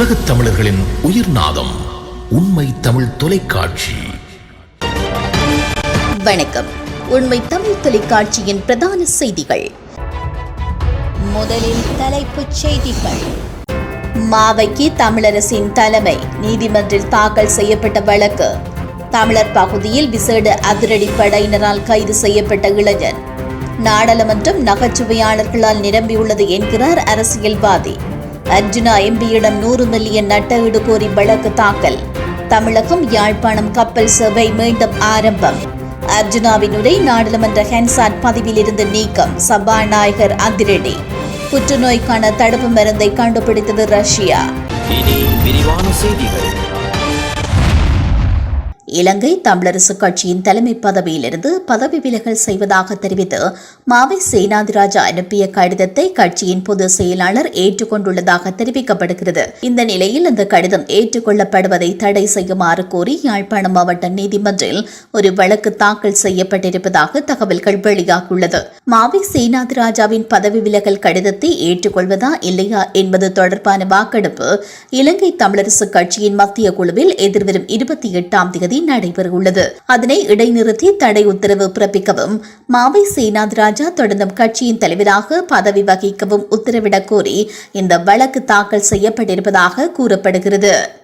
உலகத் தமிழர்களின் உயிர் நாதம் உண்மை தமிழ் தொலைக்காட்சி. வணக்கம். உண்மை தமிழ் தொலைக்காட்சியின் பிரதான செய்திகள். முதலில் தலைப்புச் செய்திகள். மாவைக்கு தமிழரசின் தலைமை நீதிமன்றில் தாக்கல் செய்யப்பட்ட வழக்கு. தமிழர் பகுதியில் விசேட அதிரடி படையினரால் கைது செய்யப்பட்ட இளைஞர். நாடாளுமன்றம் நகைச்சுவையாளர்களால் நிரம்பியுள்ளது என்கிறார் அரசியல்வாதி. அர்ஜுனா எம்பியிடம் நூறு மில்லியன் நட்டஈடு கோரி வழக்கு தாக்கல். தமிழகம் யாழ்ப்பாணம் கப்பல் சேவை மீண்டும் ஆரம்பம். அர்ஜுனாவின் உரை நாடாளுமன்ற ஹென்சாட் பதவியிலிருந்து நீக்கம் சபாநாயகர் அதிரடி. புற்றுநோய்க்கான தடுப்பு மருந்தை கண்டுபிடித்தது ரஷ்யா. இனி விரிவான செய்திகள். இலங்கை தமிழரசு கட்சியின் தலைமை பதவியிலிருந்து பதவி விலகல் செய்வதாக தெரிவித்து மாவை சேனாதிராஜா அனுப்பிய கடிதத்தை கட்சியின் பொதுச் செயலாளர் ஏற்றுக்கொண்டுள்ளதாக தெரிவிக்கப்படுகிறது. இந்த நிலையில் இந்த கடிதம் ஏற்றுக்கொள்ளப்படுவதை தடை செய்யுமாறு கோரி யாழ்ப்பாணம் மாவட்ட நீதிமன்றில் ஒரு வழக்கு தாக்கல் செய்யப்பட்டிருப்பதாக தகவல்கள் வெளியாகியுள்ளது. மாவை சேனாதிராஜாவின் பதவி விலகல் கடிதத்தை ஏற்றுக்கொள்வதா இல்லையா என்பது தொடர்பான வாக்கெடுப்பு இலங்கை தமிழரசு கட்சியின் மத்திய குழுவில் எதிர்வரும் இருபத்தி எட்டாம் தேதி நடைபெறவுள்ளது. அதனை இடைநிறுத்தி தடை உத்தரவு பிறப்பிக்கவும் மாவை சேனாதிராஜா தொடர்ந்தும் கட்சியின் தலைவராக பதவி வகிக்கவும் உத்தரவிடக் கோரி இந்த வழக்கு தாக்கல் செய்யப்பட்டிருப்பதாக கூறப்படுகிறது.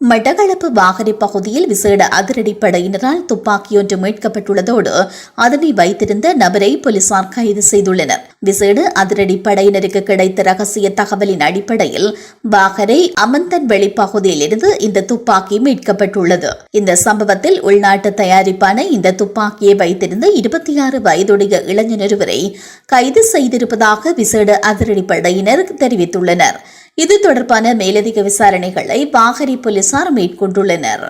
மட்டக்களப்பு வாகரை பகுதியில் விசேட அதிரடிப்படையினரால் துப்பாக்கியொன்று மீட்கப்பட்டுள்ளதோடு அதனை வைத்திருந்த நபரை போலீசார் கைது செய்துள்ளனர். விசேட அதிரடிப்படையினருக்கு கிடைத்த ரகசிய தகவலின் அடிப்படையில் வாகரை அமந்தன் பகுதியில் இருந்து இந்த துப்பாக்கி மீட்கப்பட்டுள்ளது. இந்த சம்பவத்தில் உள்நாட்டு தயாரிப்பான இந்த துப்பாக்கியை வைத்திருந்த இருபத்தி ஆறு வயதுடைய இளைஞர் ஒருவரை கைது செய்திருப்பதாக விசேட அதிரடிப்படையினர் தெரிவித்துள்ளனர். இது தொடர்பான மேலதிக விசாரணைகளை பாகரி போலீசார் மேற்கொண்டுள்ளனர்.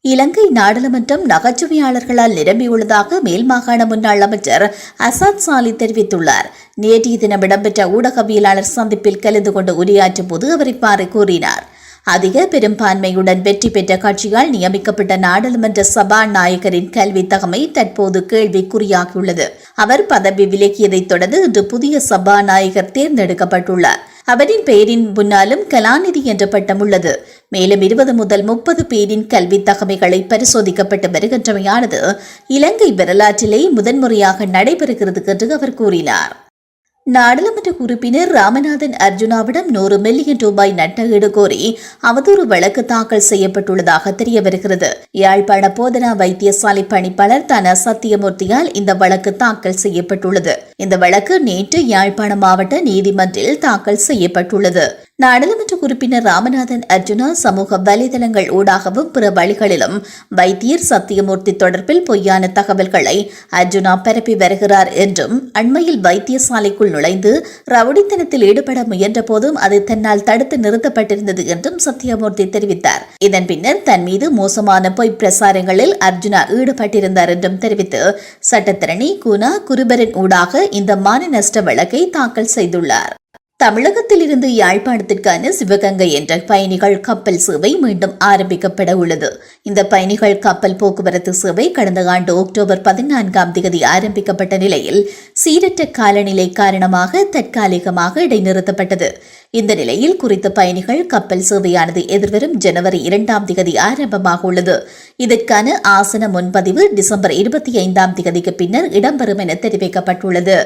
இலங்கை நாடாளுமன்றம் நகைச்சுவையாளர்களால் நிரம்பியுள்ளதாக மேல் மாகாண முன்னாள் அமைச்சர் அசாத் சாலி தெரிவித்துள்ளார். நேற்றைய தினம் இடம்பெற்ற ஊடகவியலாளர் சந்திப்பில் கலந்து கொண்டு உரையாற்றும் போது அவர் இவ்வாறு கூறினார். அதிக பெரும்பான்மையுடன் வெற்றி பெற்ற கட்சியால் நியமிக்கப்பட்ட நாடாளுமன்ற சபாநாயகரின் கல்வி தகமை தற்போது கேள்விக்குறியாகியுள்ளது. அவர் பதவி விலகியதைத் தொடர்ந்து இன்று புதிய சபாநாயகர் தேர்ந்தெடுக்கப்பட்டுள்ளார். அவரின் பெயரின் முன்னாலும் கலாநிதி என்ற பட்டம் உள்ளது. மேலும் இருபது முதல் முப்பது பேரின் கல்வி தகமைகளை பரிசோதிக்கப்பட்டு வருகின்றமையானது இலங்கை வரலாற்றிலே முதன்முறையாக நடைபெறுகிறது என்று அவர் கூறினார். நாடாளுமன்ற உறுப்பினர் ராமநாதன் அர்ஜுனாவிடம் நூறு மில்லியன் ரூபாய் நட்டஈடு கோரி அவதூறு வழக்கு தாக்கல் செய்யப்பட்டுள்ளதாக தெரிய வருகிறது யாழ்ப்பாண போதனா வைத்தியசாலை பணிப்பாளர் தன சத்தியமூர்த்தியால் இந்த வழக்கு தாக்கல் செய்யப்பட்டுள்ளது. இந்த வழக்கு நேற்று யாழ்ப்பாண மாவட்ட நீதிமன்றில் தாக்கல் செய்யப்பட்டுள்ளது. நாடாளுமன்ற உறுப்பினர் ராமநாதன் அர்ஜுனா சமூக வலைதளங்கள் ஊடாகவும் பிற வழிகளிலும் வைத்தியர் சத்தியமூர்த்தி தொடர்பில் பொய்யான தகவல்களை அர்ஜுனா பரப்பி வருகிறார் என்றும் அண்மையில் வைத்தியசாலைக்குள் நுழைந்து ரவுடித்தனத்தில் ஈடுபட முயன்ற போதும் அது தன்னால் தடுத்து நிறுத்தப்பட்டிருந்தது என்றும் சத்தியமூர்த்தி தெரிவித்தார். இதன் பின்னர் தன் மீது மோசமான பொய் பிரசாரங்களில் அர்ஜுனா ஈடுபட்டிருந்தார் என்றும் தெரிவித்து சட்டத்திரணி குணா குருபரின் ஊடாக இந்த மான நஷ்ட வழக்கை தாக்கல் செய்துள்ளார். தமிழகத்திலிருந்து யாழ்ப்பாணத்திற்கான சிவகங்கை என்ற பயணிகள் கப்பல் சேவை மீண்டும் ஆரம்பிக்கப்பட உள்ளது. இந்த பயணிகள் கப்பல் போக்குவரத்து சேவை கடந்த ஆண்டு அக்டோபர் பதினான்காம் தேதி ஆரம்பிக்கப்பட்ட நிலையில் சீரற்ற காலநிலை காரணமாக தற்காலிகமாக இடைநிறுத்தப்பட்டது. இந்த நிலையில் குறித்த பயணிகள் கப்பல் சேவையானது எதிர்வரும் ஜனவரி இரண்டாம் தேதி ஆரம்பமாக உள்ளது. இதற்கான ஆசன முன்பதிவு டிசம்பர் இருபத்தி ஐந்தாம் தேதிக்கு பின்னர் இடம்பெறும் என தெரிவிக்கப்பட்டுள்ளது.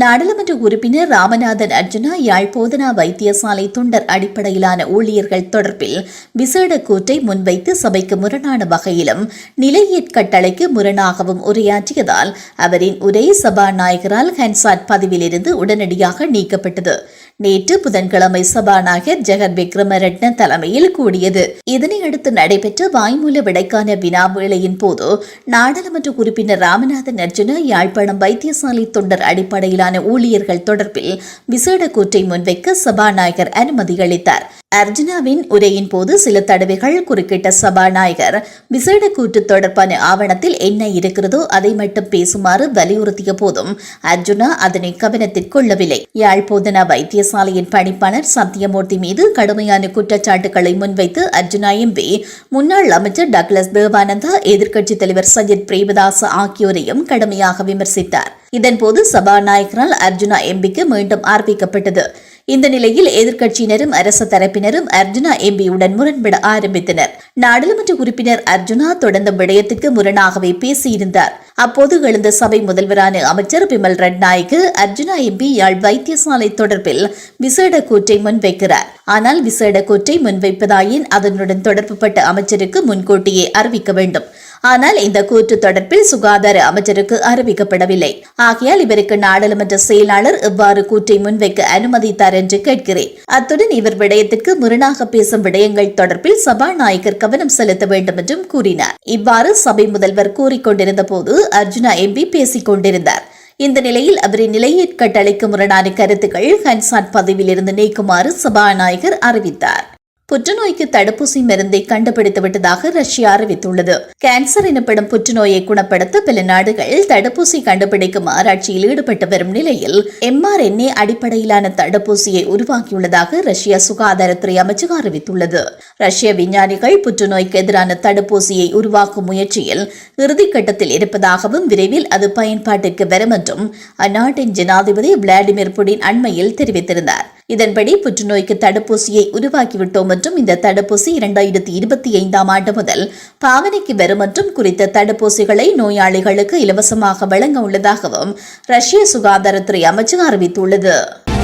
நாடாளுமன்ற உறுப்பினர் ராமநாதன் அர்ஜுனா யாழ் போதனா வைத்தியசாலை தொண்டர் அடிப்படையிலான ஊழியர்கள் தொடர்பில் விசேட கூற்றை முன்வைத்து சபைக்கு முரணான வகையிலும் நிலையேற்கட்டளைக்கு முரணாகவும் உரையாற்றியதால் அவரின் உரை சபாநாயகரால் ஹன்சாட் பதவியிலிருந்து உடனடியாக நீக்கப்பட்டது. நேற்று புதன்கிழமை சபாநாயகர் ஜெகர் விக்ரமரட்ன தலைமையில் கூடியது. இதனையடுத்து நடைபெற்ற வாய்மூல விடைக்கான வினாவேளையின் போது நாடாளுமன்ற உறுப்பினர் ராமநாதன் அர்ஜுன யாழ்ப்பாணம் வைத்தியசாலை தொண்டர் அடிப்படையிலான ஊழியர்கள் தொடர்பில் விசேட கூற்றை முன்வைக்க சபாநாயகர் அனுமதி அளித்தார். அர்ஜுனாவின் உரையின் போது சில தடவைகள் குறுக்கிட்ட சபாநாயகர் விசேட கூற்று தொடர்பான ஆவணத்தில் என்ன இருக்கிறதோ அதை மட்டும் பேசுமாறு வலியுறுத்திய போதும் அர்ஜுனா அதனை கவனத்தில் கொள்ளவில்லை. யாழ்போதனா வைத்திய வைத்தியசாலையின் பணிப்பாளர் சத்தியமூர்த்தி மீது கடுமையான குற்றச்சாட்டுகளை முன்வைத்து அர்ஜுனா எம்பி முன்னாள் அமைச்சர் டக்ளஸ் தேவானந்தா எதிர்க்கட்சித் தலைவர் சஜித் பிரேமதாஸ் ஆகியோரையும் கடுமையாக விமர்சித்தார். இதன்போது சபாநாயகரால் அர்ஜுனா எம்பிக்கு மீண்டும் ஆர்ப்பிக்கப்பட்டது இந்த நிலையில் எதிர்க்கட்சியினரும் அரசு தரப்பினரும் அர்ஜுனா எம்பியுடன் முரண்பட ஆரம்பித்தனர். நாடாளுமன்ற உறுப்பினர் அர்ஜுனா தொடர்ந்த விடயத்துக்கு முரணாகவே பேசியிருந்தார். அப்போது எழுந்த சபை முதல்வரான அமைச்சர் பிமல் ரட்நாயக்கு அர்ஜுனா எம்பி யாழ் வைத்தியசாலை தொடர்பில் விசேட கூற்றை முன்வைக்கிறார். ஆனால் விசேட கூற்றை முன்வைப்பதாயின் அதனுடன் தொடர்புபட்ட அமைச்சருக்கு முன்கூட்டியே அறிவிக்க வேண்டும். ஆனால் இந்த கூற்று தொடர்பில் சுகாதார அமைச்சருக்கு அறிவிக்கப்படவில்லை. ஆகையால் இவருக்கு நாடாளுமன்ற செயலாளர் இவ்வாறு கூற்றை முன்வைக்க அனுமதித்தார் என்று கேட்கிறேன். அத்துடன் இவர் விடயத்திற்கு முரணாக பேசும் விடயங்கள் தொடர்பில் சபாநாயகர் கவனம் செலுத்த வேண்டும் என்றும் கூறினார். இவ்வாறு சபை முதல்வர் கூறிக்கொண்டிருந்த போது அர்ஜுனா எம்பி பேசிக் கொண்டிருந்தார். இந்த நிலையில் அவரின் நிலையற்கட்டளைக்கு முரணான கருத்துக்கள் ஹன்சாட் பதவியிலிருந்து நீக்குமாறு சபாநாயகர் அறிவித்தார். புற்றுநோய்க்கு தடுப்பூசி மருந்தை கண்டுபிடித்து விட்டதாக ரஷ்யா அறிவித்துள்ளது. கேன்சர் எனப்படும் புற்றுநோயை குணப்படுத்த பல நாடுகள் தடுப்பூசி கண்டுபிடிக்கும் ஆராய்ச்சியில் ஈடுபட்டு வரும் நிலையில் எம்ஆர்என்ஏ அடிப்படையிலான தடுப்பூசியை உருவாக்கியுள்ளதாக ரஷ்ய சுகாதாரத்துறை அமைச்சகம் அறிவித்துள்ளது. ரஷ்ய விஞ்ஞானிகள் புற்றுநோய்க்கு எதிரான தடுப்பூசியை உருவாக்கும் முயற்சியில் இறுதிக்கட்டத்தில் இருப்பதாகவும் விரைவில் அது பயன்பாட்டிற்கு வரும் என்றும் அந்நாட்டின் ஜனாதிபதி விளாடிமிர் புடின் அண்மையில் தெரிவித்திருந்தார். இதன்படி புற்றுநோய்க்கு தடுப்பூசியை உருவாக்கிவிட்டோம் என்றும் இந்த தடுப்பூசி இரண்டாயிரத்தி இருபத்தி ஐந்தாம் ஆண்டு முதல் பாவனைக்கு வரும் என்றும் குறித்த தடுப்பூசிகளை நோயாளிகளுக்கு இலவசமாக வழங்க உள்ளதாகவும் ரஷ்ய சுகாதாரத்துறை அமைச்சகம் அறிவித்துள்ளது.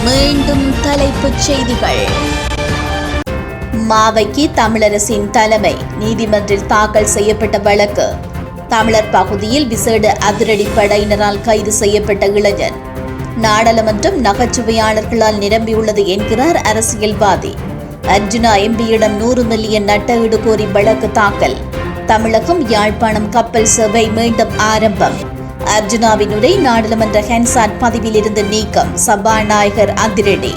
மீண்டும் தலைப்புச் செய்திகள். மாவைக்கு தமிழரசின் தலைமை நீதிமன்றில் தாக்கல் செய்யப்பட்ட வழக்கு. தமிழர் பகுதியில் விசேட அதிரடி படையினரால் கைது செய்யப்பட்ட இளைஞன் நாடாளுமன்றம் நகைச்சுவையாளர்களால் நிரம்பியுள்ளது என்கிறார் அரசியல்வாதி. அர்ஜுனா எம்பியிடம் நூறு மில்லியன் நட்டஈடு கோரி வழக்கு தாக்கல். தமிழகம் யாழ்ப்பாணம் கப்பல் சேவை மீண்டும் ஆரம்பம். அர்ஜுனாவின் உரை நாடாளுமன்ற ஹென்சாட் பதவியிலிருந்து நீக்கம் சபாநாயகர் அதிரடி.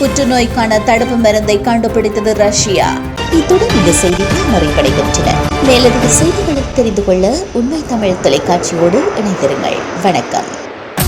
புற்றுநோய்க்கான தடுப்பு மருந்தை கண்டுபிடித்தது ரஷ்யா. இத்துடன் இந்த செய்திகள் நிறைவடைகின்றன. மேலதிக செய்திகளை தெரிந்து கொள்ள உண்மை தமிழ் தொலைக்காட்சியோடு இணைந்திருங்கள். வணக்கம்.